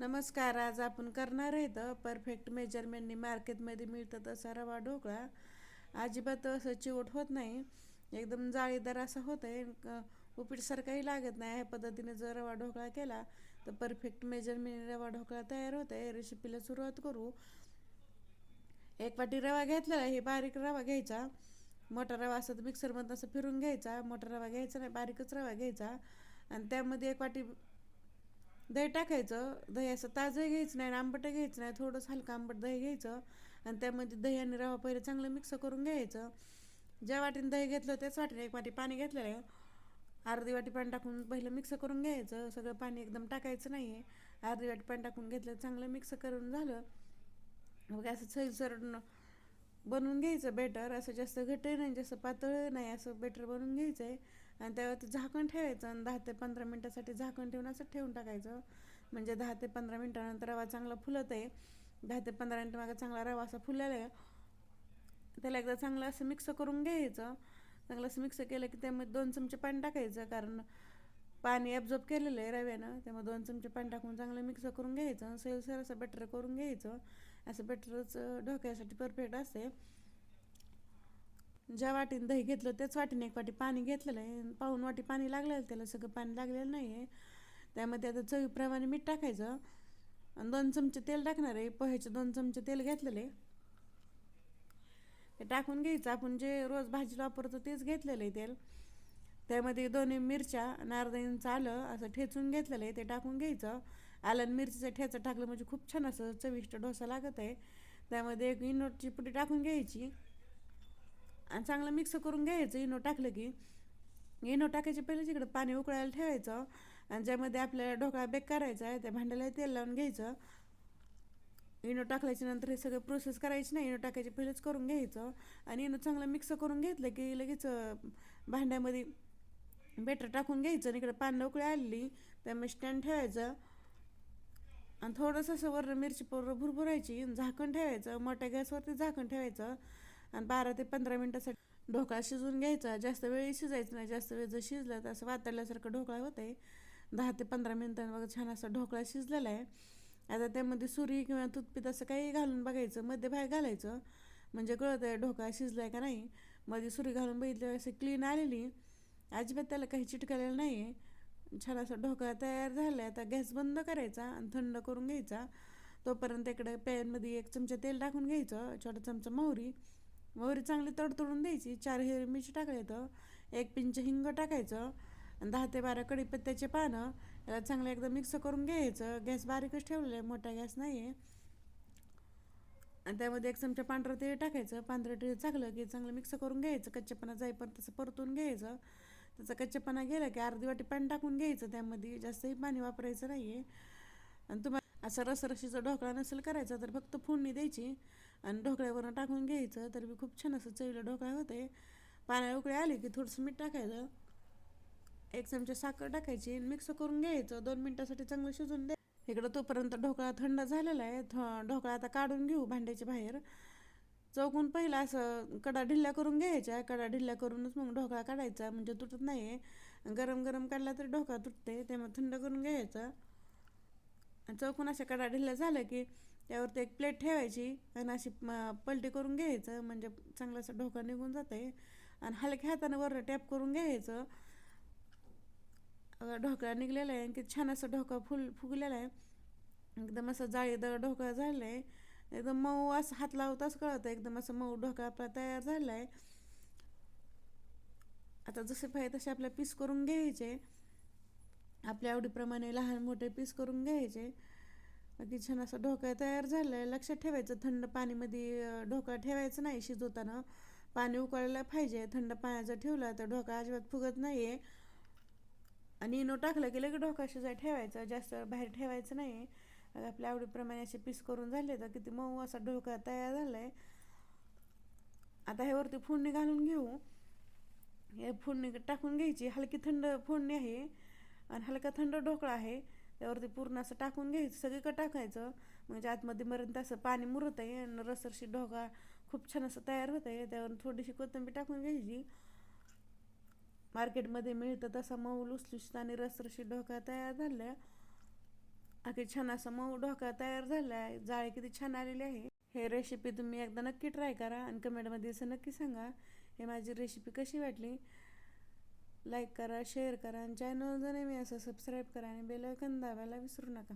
नमस्कार आज आपण करणार आहेत परफेक्ट मेजरमेंटनी मार्केटमध्ये मिळतं तसा रवा ढोकळा. अजिबात असं चिवट होत नाही. एकदम जाळीदार असं होत आहे उपीटसारखाही लागत नाही. ह्या पद्धतीने जर रवा ढोकळा केला तर परफेक्ट मेजरमेंट रवा ढोकळा तयार होत आहे रेसिपीला सुरुवात करू. एक वाटी रवा घेतलेला हे बारीक रवा घ्यायचा. मोठा रवा असं तर मिक्सरमधून असं फिरून घ्यायचा. मोठा रवा घ्यायचा नाही बारीकच रवा घ्यायचा. आणि त्यामध्ये एक वाटी दही टाकायचं दही असं ताजं घ्यायचं नाही आंबट घ्यायचं नाही थोडंसं हलकं आंबट दही घ्यायचं आणि त्यामध्ये दही आणि रवा पहिले चांगलं मिक्स करून घ्यायचं. ज्या वाटीने दही घेतलं त्याच वाटीने एक वाटी पाणी घेतलेलं आहे. अर्धी वाटी पाणी टाकून पहिलं मिक्स करून घ्यायचं. सगळं पाणी एकदम टाकायचं नाही आहे अर्धी वाटी पाणी टाकून घेतलं चांगलं मिक्स करून झालं. मग असं सैलसर बनवून घ्यायचं बेटर असं जास्त घट्ट नाही जास्त पातळ नाही असं बेटर बनवून घ्यायचं आहे आणि त्यावरती झाकण ठेवायचं आणि दहा ते पंधरा मिनटासाठी झाकण ठेवून असं ठेवून टाकायचं. म्हणजे दहा ते पंधरा मिनटानंतर रवा चांगला फुलत आहे. दहा ते पंधरा मिनटं मागं चांगला रवा असा फुललेला आहे. त्याला एकदा चांगलं असं मिक्स करून घ्यायचं. चांगलं असं मिक्स केलं की त्यामध्ये दोन चमचे पाणी टाकायचं. कारण पाणी ॲब्झॉर्ब केलेलं आहे रव्यानं. त्यामुळे दोन चमचे पाणी टाकून चांगलं मिक्स करून घ्यायचं. सैलसर असं बटर करून घ्यायचं. असं बटरच ढोक्यासाठी परफेक्ट असते ज्या वाटीने दही घेतलं त्याच वाटीने एक वाटी पाणी घेतलेलं आहे. पाऊन वाटी पाणी लागलेलं आहे त्याला सगळं पाणी लागलेलं नाही आहे त्यामध्ये आता चवीप्रमाणे मीठ टाकायचं. आणि दोन चमचे तेल टाकणार आहे. पोह्याचे दोन चमचे तेल घेतलेले ते टाकून घ्यायचं. आपण जे रोज भाजीला वापरतो तेच घेतलेलं आहे तेल. त्यामध्ये दोन्ही मिरच्या आणि इंच आलं असं ठेचून घेतलेलं आहे. ते टाकून घ्यायचं. आलं आणि मिरचीचं ठेचं टाकलं म्हणजे खूप छान असं चविष्ट डोसा लागत आहे. त्यामध्ये एक इनोटची पुडी टाकून घ्यायची. आणि चांगलं मिक्स करून घ्यायचं. इनो टाकलं की इनो टाकायच्या पहिले तिकडं पाणी उकळायला ठेवायचं आणि ज्यामध्ये आपल्याला ढोकळा बेक करायचा आहे त्या भांड्याला तेल लावून घ्यायचं. इनो टाकल्याच्या नंतर हे सगळं प्रोसेस करायची नाही. इनो टाकायची पहिलेच करून घ्यायचं आणि इनो चांगलं मिक्स करून घेतलं की लगेच भांड्यामध्ये बेटर टाकून घ्यायचं आणि इकडं पानं उकळी आलेली त्यामुळे स्टँड ठेवायचं. आणि थोडंसं असं वर मिरची पावडर भुरभुरायची झाकण ठेवायचं. मोठ्या गॅसवरती झाकण ठेवायचं. आणि बारा ते पंधरा मिनटासाठी ढोकळा शिजवून घ्यायचा. जास्त वेळी शिजायचं नाही. जास्त वेळ जर शिजलं तर असं वातळल्यासारखं ढोकळा होत आहे दहा ते पंधरा मिनटांनी बघा छान असा ढोकळा शिजलेला आहे. आता त्यामध्ये सुरी किंवा तुतपीत असं काही घालून बघायचं. मध्ये बाहेर घालायचं. म्हणजे कळत आहे ढोकळा शिजला आहे का नाही. मध्ये सुरी घालून बघितलं असं क्लीन आलेली. अजिबात त्याला काही चिटकलेलं नाही आहे छान असा ढोकळा तयार झाला आहे आता गॅस बंद करायचा आणि थंड करून घ्यायचा. तोपर्यंत इकडे पॅनमध्ये एक चमचा तेल टाकून घ्यायचं. छोटा चमचा मोहरी. मोहरी चांगली तडतडून द्यायची. चार हिरवी मिरची टाकायचं एक पिंच हिंग टाकायचं. आणि दहा ते बारा कडीपत्त्याचे पानं. याला चांगलं एकदम मिक्स करून घ्यायचं. गॅस बारीकच ठेवलेलं आहे. मोठा गॅस नाही आहे आणि त्यामध्ये एक चमचा पांढरं तेल टाकायचं. पांढरं तेल चांगलं की चांगलं मिक्स करून घ्यायचं. कच्चेपणा जाईपर्यंत तसं परतून घ्यायचं. त्याचा कच्चेपणा गेला की अर्धी वाटी पाणी टाकून घ्यायचं. त्यामध्ये जास्तही पाणी वापरायचं नाही आहे आणि तुम्हाला असा रसरशीचा ढोकळा नसेल करायचा तर फक्त फोडणी द्यायची आणि ढोकळ्यावरून टाकून घ्यायचं. तर मी खूप छान असं चवीला ढोकळा होते पाण्या उकळे आले की थोडंसं मीठ टाकायचं. एक चमचा साखर टाकायची मिक्स करून घ्यायचं. दोन मिनटासाठी चांगलं शिजून द्या. इकडं तोपर्यंत ढोकळा थंड झालेला आहे. ढोकळा आता काढून घेऊ भांड्याच्या बाहेर. चौकून पहिला असं कडा ढिल्ल्या करून घ्यायच्या कडा ढिल्ल्या करूनच मग ढोकळा काढायचा. म्हणजे तुटत नाही गरम गरम काढला तरी ढोकळा तुटते. त्यामुळे थंड करून घ्यायचा. चौकून अशा कडा ढिल्ल्या झालं की त्यावरती एक प्लेट ठेवायची आणि अशी पलटी करून घ्यायचं म्हणजे चांगलं असं ढोका निघून जाते आणि हलक्या हाताने वर टॅप करून घ्यायचं. ढोकळा निघलेला आहे की छान असं ढोका फुल फुगलेला आहे. एकदम असं जाळीदार ढोकळा झाला आहे एकदम मऊ असं हात लावताच कळतं एकदम असं मऊ ढोका आपला तयार झाला आहे आता जसे पाहिजे तसे आपल्या पीस करून घ्यायचे. आपल्या आवडीप्रमाणे लहान मोठे पीस करून घ्यायचे. बाकी छान असा ढोका तयार झाला आहे लक्षात ठेवायचं थंड पाणीमध्ये ढोका ठेवायचं नाही शिजवताना. पाणी उकळायला पाहिजे. थंड पाण्याचा ठेवला तर ढोका अजिबात फुगत नाही आहे आणि इनो टाकलं की लगेच ढोका शिजाय ठेवायचं. जास्त बाहेर ठेवायचं नाही आपल्या आवडीप्रमाणे असे पीस करून झाले तर किती मऊ असा ढोका तयार झाला आहे आता ह्यावरती फोडणी घालून घेऊ. हे फोडणी टाकून घ्यायची. हलकी थंड फोडणी आहे. आणि हलका थंड ढोकळा आहे त्यावरती पूर्ण असं टाकून घ्यायचं सगळीकडे टाकायचं. म्हणजे आतमध्ये मरेन असं पाणी मुरत आहे आणि रसरशी ढोका खूप छान असं तयार होत आहे त्यावर थोडीशी कोथिंबीर टाकून घ्यायची. मार्केटमध्ये मिळतं तसा मऊ लुसलुशीत आणि रसरशी ढोका तयार झाला अगदी छान असा मऊ ढोका तयार झाला. आहे जाळी किती छान आलेली आहे. हे रेसिपी तुम्ही एकदा नक्की ट्राय करा आणि कमेंटमध्ये असं नक्की सांगा. हे माझी रेसिपी कशी वाटली? लाईक करा शेअर करा आणि चॅनल जर मी असं सबस्क्राईब करा आणि बेल आयकन दाबायला विसरू नका.